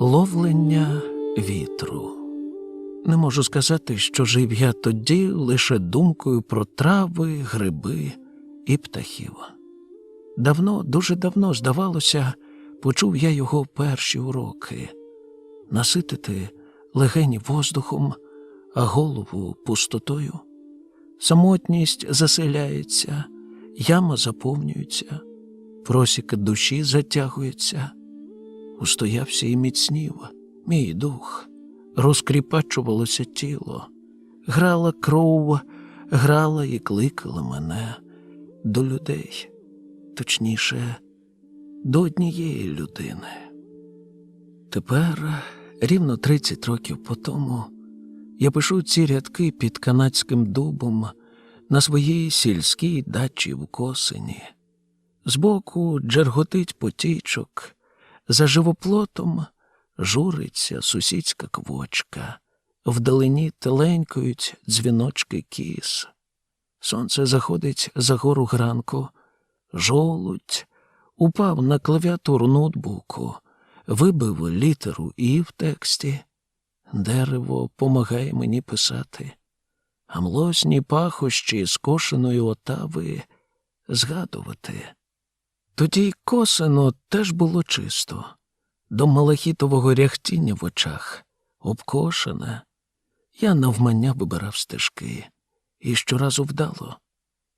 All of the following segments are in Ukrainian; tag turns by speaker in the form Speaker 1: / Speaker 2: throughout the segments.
Speaker 1: Ловлення вітру. Не можу сказати, що жив я тоді лише думкою про трави, гриби і птахів. Давно, дуже давно, здавалося, почув я його перші уроки наситити легені воздухом, а голову пустотою. Самотність заселяється, яма заповнюється, просіки душі затягується. Устоявся і міцнів мій дух, розкріпачувалося тіло, грала кров, грала і кликала мене до людей, точніше, до однієї людини. Тепер, рівно 30 років по тому, я пишу ці рядки під канадським дубом на своїй сільській дачі в косині. Збоку джерготить потічок, за живоплотом журиться сусідська квочка, вдалині теленькають дзвіночки кіз. Сонце заходить за гору гранку, жолудь упав на клавіатуру ноутбуку, вибив літеру І в тексті. Дерево помагає мені писати, а млосні пахощі скошеної отави згадувати. Тоді й косино теж було чисто, до малахітового ряхтіння в очах, обкошене. Я навмання вибирав стежки, і щоразу вдало.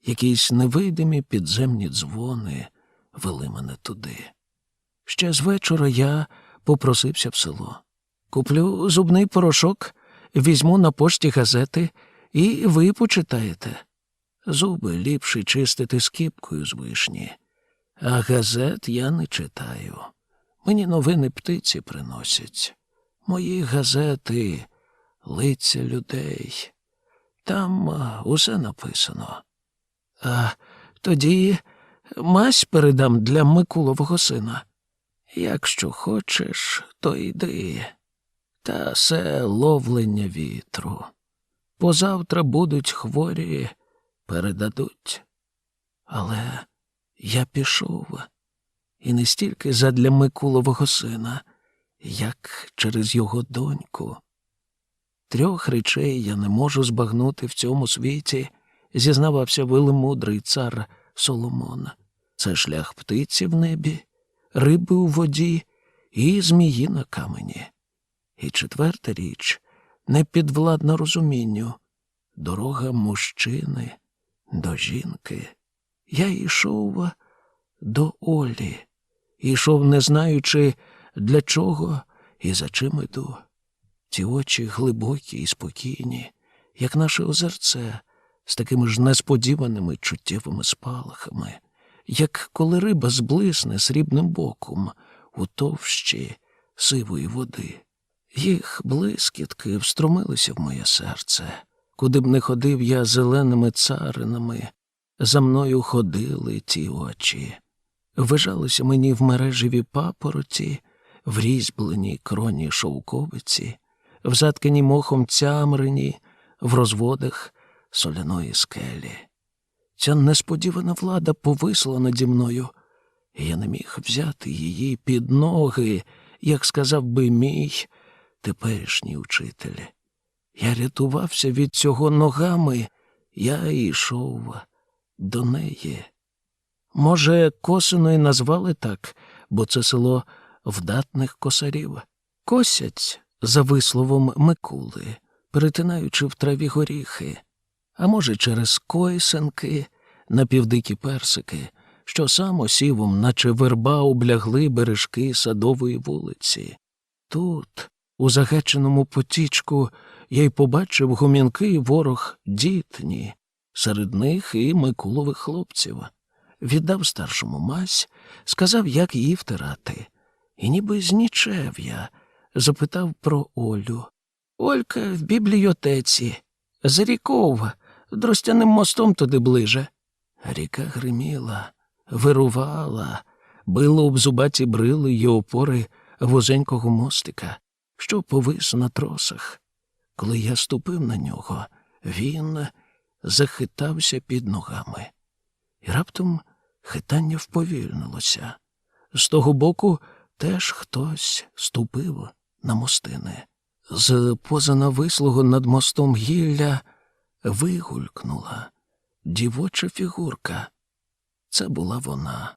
Speaker 1: Якісь невидимі підземні дзвони вели мене туди. Ще з вечора я попросився в село. Куплю зубний порошок, візьму на пошті газети, і ви почитаєте. Зуби ліпше чистити скіпкою з вишні. А газет я не читаю. Мені новини птиці приносять. Мої газети, лиця людей. Там усе написано. А тоді мазь передам для Микулового сина. Якщо хочеш, то йди. Та все ловлення вітру. Позавтра будуть хворі, передадуть. Але я пішов, і не стільки задля Микулового сина, як через його доньку. Трьох речей я не можу збагнути в цьому світі, зізнавався велемудрий цар Соломон. Це шлях птиці в небі, риби у воді і змії на камені. І четверта річ непідвладна розумінню дорога мужчини до жінки. Я йшов до Олі, йшов, не знаючи, для чого і за чим іду. Ті очі глибокі і спокійні, як наше озерце, з такими ж несподіваними чуттєвими спалахами, як коли риба зблисне срібним боком у товщі сивої води. Їх блискітки встромилися в моє серце. Куди б не ходив я зеленими царинами, за мною ходили ті очі. Вижалися мені в мережеві папороті, в різьбленій кроні шовковиці, в заткані мохом цямрині, в розводах соляної скелі. Ця несподівана влада повисла наді мною, і я не міг взяти її під ноги, як сказав би мій теперішній учитель. Я рятувався від цього ногами, я йшов до неї. Може, косино й назвали так, бо це село вдатних косарів. Косять, за висловом Микули, перетинаючи в траві горіхи, а може, через койсенки, напівдикі персики, що сам осівом, наче верба, облягли бережки садової вулиці. Тут, у загеченому потічку, я й побачив гумінки ворог дітні, серед них і Микулових хлопців. Віддав старшому мазь, сказав, як її втирати. І ніби знічев я, запитав про Олю. Олька в бібліотеці, з ріков, дростяним мостом туди ближе. Ріка гриміла, вирувала, била об зубаті брили й опори вузенького мостика, що повис на тросах. Коли я ступив на нього, він захитався під ногами. І раптом хитання вповільнилося. З того боку теж хтось ступив на мостини. З поза навислого над мостом гілля вигулькнула дівоча фігурка. Це була вона.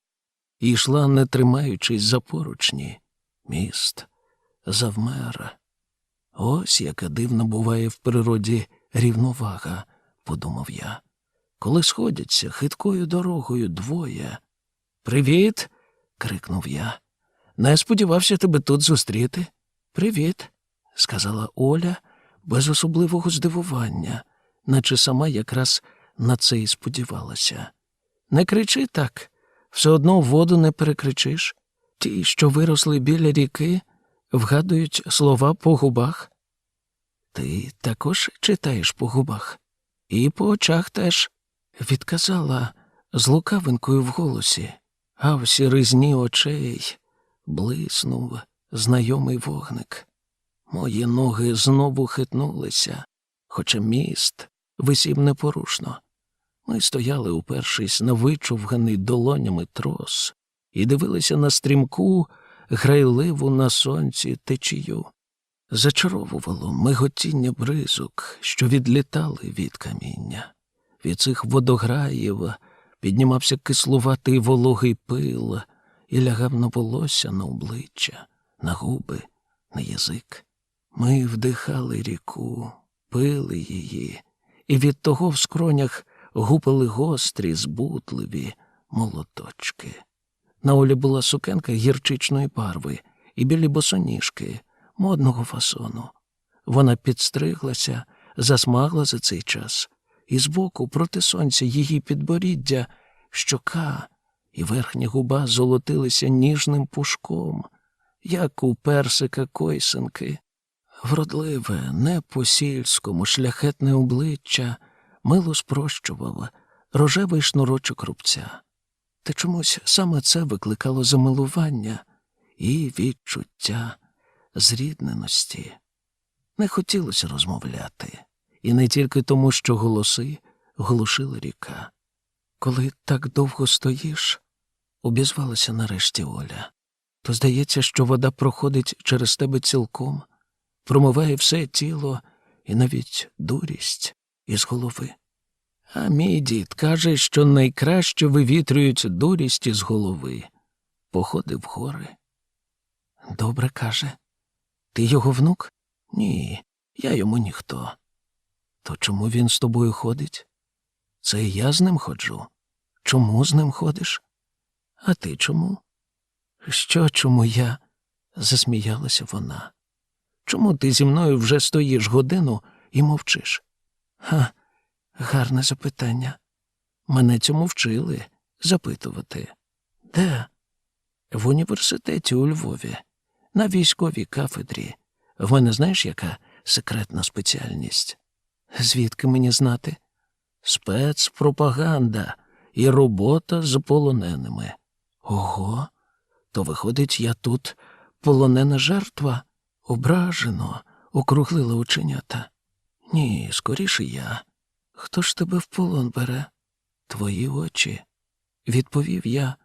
Speaker 1: І йшла, не тримаючись за поручні. Міст завмер. Ось яка дивна буває в природі рівновага, подумав я. Коли сходяться хиткою дорогою двоє. Привіт. крикнув я. Не сподівався тебе тут зустріти. Привіт, сказала Оля без особливого здивування, наче сама якраз на це і сподівалася. Не кричи так, все одно воду не перекричиш. Ті, що виросли біля ріки, вгадують слова по губах. Ти також читаєш по губах, і по очах теж, відказала з лукавинкою в голосі, а в сіризні очей блиснув знайомий вогник. Мої ноги знову хитнулися, хоча міст висів непорушно. Ми стояли, упершись на вичовганий долонями трос, і дивилися на стрімку, грайливу на сонці течію. Зачаровувало миготіння бризок, що відлітали від каміння. Від цих водограїв піднімався кислуватий вологий пил і лягав на волосся на обличчя, на губи, на язик. Ми вдихали ріку, пили її, і від того в скронях гупали гострі, збутливі молоточки. На Олі була сукенка гірчичної барви і білі босоніжки модного фасону. Вона підстриглася, засмагла за цей час, і збоку проти сонця її підборіддя, щока і верхня губа золотилися ніжним пушком, як у персика койсинки. Вродливе, не по-сільському, шляхетне обличчя мило спрощував рожевий шнурочок рубця. Та чомусь саме це викликало замилування і відчуття зрідненості. Не хотілося розмовляти, і не тільки тому, що голоси глушила ріка. Коли так довго стоїш, обізвалася нарешті Оля, то здається, що вода проходить через тебе цілком, промиває все тіло і навіть дурість із голови. А мій дід каже, що найкраще вивітрюють дурість із голови. Походив гори. Добре каже. Ти його внук? Ні, я йому ніхто. То чому він з тобою ходить? Це я з ним ходжу. Чому з ним ходиш? А ти чому? Що чому я? засміялася вона. Чому ти зі мною вже стоїш годину і мовчиш? Ха, гарне запитання. Мене цьому вчили запитувати. Де? В університеті у Львові, на військовій кафедрі. В мене знаєш, яка секретна спеціальність? Звідки мені знати? Спецпропаганда і робота з полоненими. Ого, то виходить, я тут полонена жертва? Ображено, округлила оченята. Ні, скоріше я. Хто ж тебе в полон бере? Твої очі, відповів я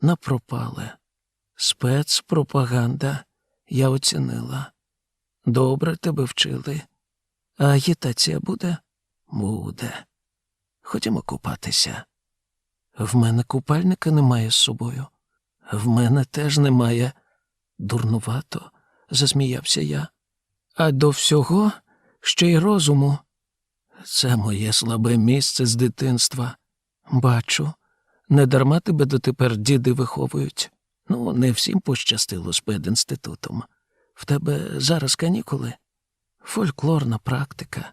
Speaker 1: на пропале. Спецпропаганда я оцінила. Добре тебе вчили. Агітація буде? Буде. Ходімо купатися. В мене купальника немає з собою. В мене теж немає. Дурнувато, засміявся я. А до всього ще й розуму. Це моє слабе місце з дитинства. Бачу, недарма тебе дотепер діди виховують. Ну, не всім пощастило з пединститутом. В тебе зараз канікули. Фольклорна практика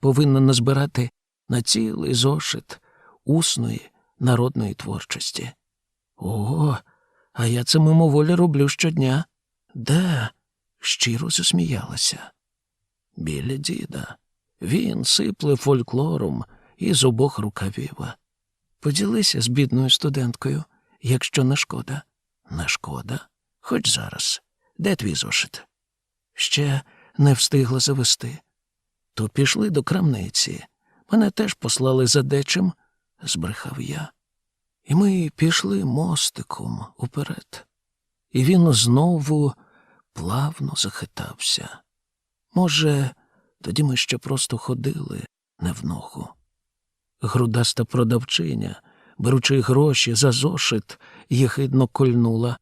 Speaker 1: повинна назбирати на цілий зошит усної народної творчості. О, а я це мимоволі роблю щодня. Де? щиро засміялася. Біля діда. Він сипле фольклором із обох рукавів. Поділися з бідною студенткою, якщо не шкода. Не шкода? Хоч зараз. Де твій зошит? Ще не встигла завести. То пішли до крамниці. Мене теж послали за дечим, збрехав я. І ми пішли мостиком уперед. і він знову плавно захитався. Може, тоді ми ще просто ходили не в ногу. Грудаста продавчиня, беручи гроші за зошит, єхидно кольнула.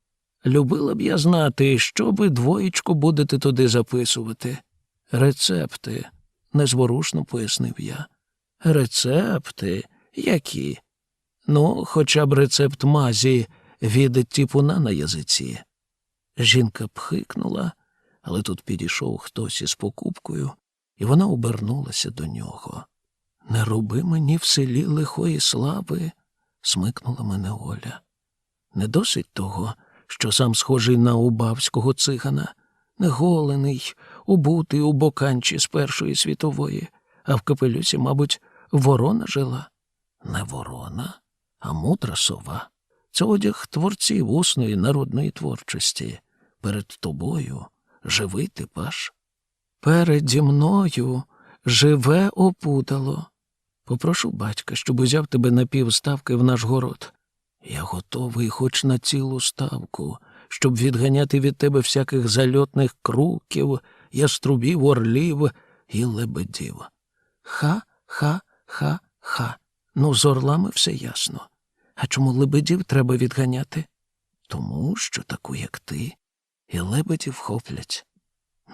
Speaker 1: Любила б я знати, що ви двоєчку будете туди записувати. Рецепти, незворушно пояснив я. Рецепти? Які? Ну, хоча б рецепт мазі від тіпуна на язиці. Жінка пхикнула, але тут підійшов хтось із покупкою, і вона обернулася до нього. Не роби мені в селі лихої слави, смикнула мене Оля. Не досить того, що сам схожий на убавського цигана, неголений, убутий у боканчі з Першої світової, а в капелюсі, мабуть, ворона жила. Не ворона, а мудра сова. Це одяг творців усної народної творчості. Перед тобою живий типаж. Переді мною живе опудало. Попрошу батька, щоб узяв тебе на півставки в наш город. Я готовий хоч на цілу ставку, щоб відганяти від тебе всяких зальотних круків, яструбів, орлів і лебедів. Ха, ха, ха, ха. Ну, з орлами все ясно. А чому лебедів треба відганяти? Тому що таку, як ти, і лебедів хоплять.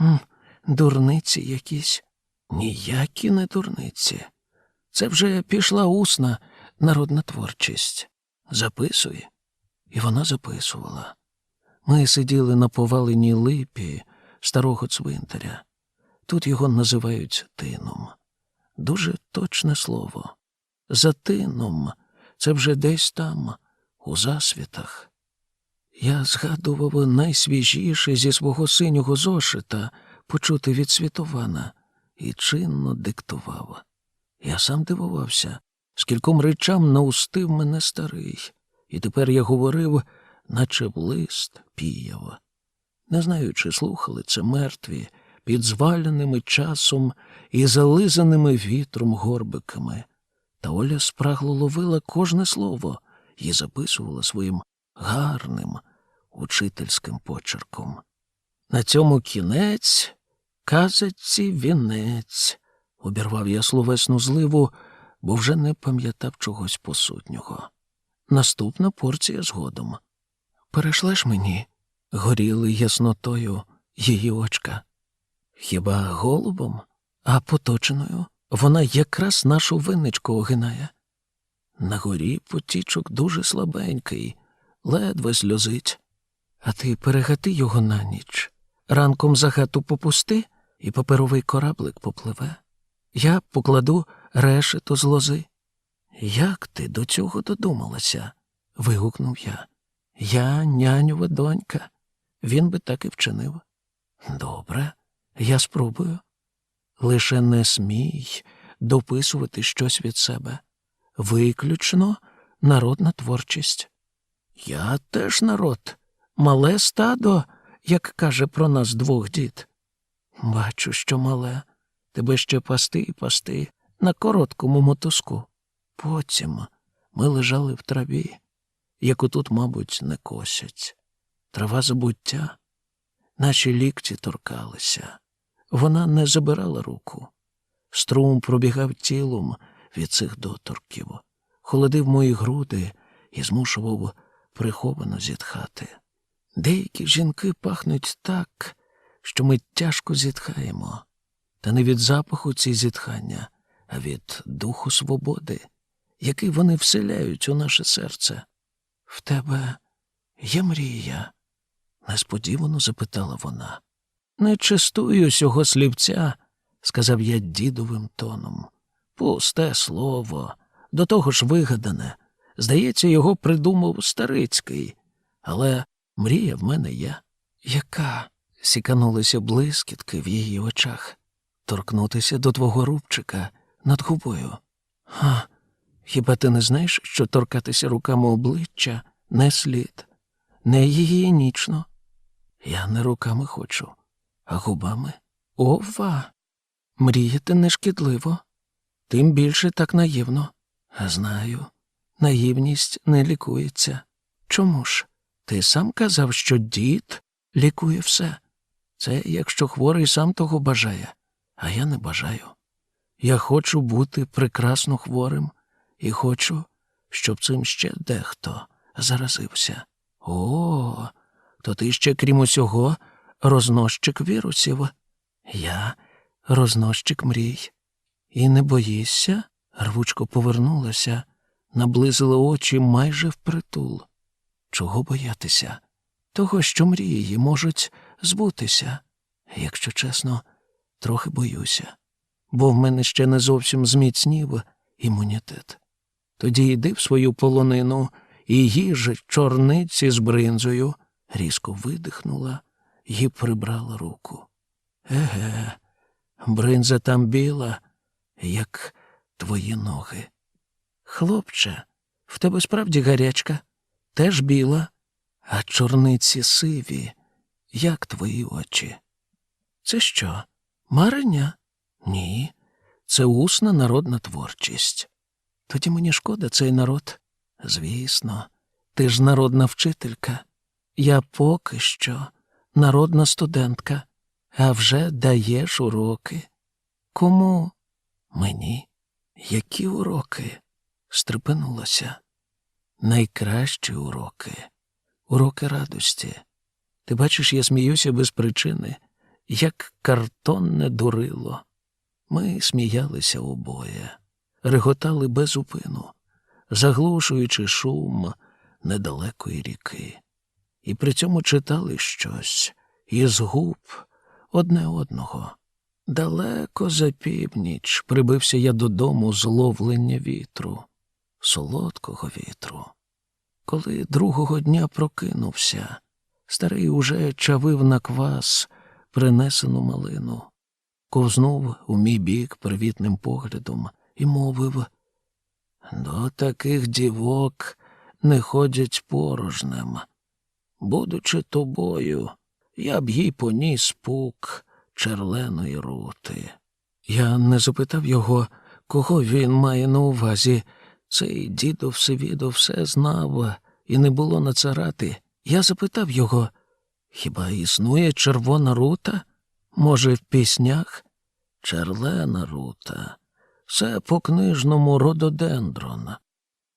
Speaker 1: М, дурниці якісь. Ніякі не дурниці. Це вже пішла усна народна творчість. Записуй. І вона записувала. Ми сиділи на поваленій липі старого цвинтаря. Тут його називають тином. Дуже точне слово. За тином це вже десь там, у засвітах. Я згадував найсвіжіше зі свого синього зошита почути від Світована і чинно диктував. Я сам дивувався, скільком речам наустив мене старий, і тепер я говорив, наче в лист піяв. Не знаю, чи слухали це мертві, під зваленими часом і зализаними вітром горбиками. Та Оля спрагло ловила кожне слово і записувала своїм гарним учительським почерком. На цьому кінець, казаці вінець, обірвав я словесну зливу, бо вже не пам'ятав чогось посутнього. Наступна порція згодом. Перешлеш мені, горіли яснотою її очка. Хіба голубом, а поточеною вона якраз нашу винничку огинає. На горі потічок дуже слабенький, ледве сльозить. А ти перегати його на ніч. Ранком за хату попусти, і паперовий кораблик попливе. Я покладу решето з лози. Як ти до цього додумалася? вигукнув я. Я нянюва донька. Він би так і вчинив. Добре, я спробую. Лише не смій дописувати щось від себе. Виключно народна творчість. Я теж народ, мале стадо, як каже про нас двох дід. Бачу, що мале, тебе ще пасти і пасти на короткому мотузку. Потім ми лежали в траві, яку тут, мабуть, не косять. Трава забуття. Наші лікті торкалися. Вона не забирала руку. Струм пробігав тілом від цих доторків, холодив мої груди і змушував приховано зітхати. Деякі жінки пахнуть так, що ми тяжко зітхаємо, та не від запаху ці зітхання, а від духу свободи, який вони вселяють у наше серце. В тебе є мрія? несподівано запитала вона. Не чистую сього слівця, сказав я дідовим тоном. Пусте слово, до того ж вигадане. Здається, його придумав Старицький, але мрія в мене є. Яка? сіканулися блискітки в її очах. Торкнутися до твого рубчика над губою. Ха, хіба ти не знаєш, що торкатися руками обличчя не слід, не гігієнічно? Я не руками хочу, а губами. Ова! Мріяти не шкідливо, тим більше так наївно. Знаю, наївність не лікується. Чому ж? Ти сам казав, що дід лікує все. Це якщо хворий сам того бажає, а я не бажаю. Я хочу бути прекрасно хворим і хочу, щоб цим ще дехто заразився. О, то ти ще, крім усього, рознощик вірусів. Я рознощик мрій. І не боїшся? Рвучко повернулася, наблизила очі майже впритул. Чого боятися? Того, що мрії можуть збутися. Якщо чесно, трохи боюся, бо в мене ще не зовсім зміцнів імунітет. Тоді йди в свою полонину і їж чорниці з бринзою, різко видихнула і прибрала руку. Еге, бринза там біла, як твої ноги. Хлопче, в тебе справді гарячка, теж біла, а чорниці сиві, як твої очі. Це що, марення? Ні, це усна народна творчість. Тоді мені шкода цей народ. Звісно, ти ж народна вчителька. Я поки що народна студентка, а вже даєш уроки. Кому? Мені. Які уроки? стрепенулася. Найкращі уроки, уроки радості. Ти бачиш, я сміюся без причини, як картонне дурило. Ми сміялися обоє, реготали без упину, заглушуючи шум недалекої ріки, і при цьому читали щось із губ одне одного. Далеко за північ прибився я додому з ловлення вітру, солодкого вітру. Коли другого дня прокинувся, старий уже чавив на квас принесену малину, ковзнув у мій бік привітним поглядом і мовив до таких дівок не ходять порожнем. Будучи тобою, я б їй поніс пук черленої рути. Я не запитав його, кого він має на увазі. Цей дідо Всевідо все знав і не було нацарати. Я запитав його, хіба існує червона рута? Може, в піснях? Черлена рута. Це по книжному рододендрон.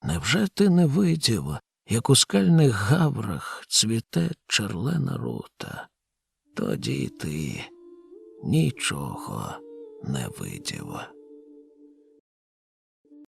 Speaker 1: Невже ти не видів, як у скальних гаврах цвіте черлена рута? Тоді ти нічого не видів.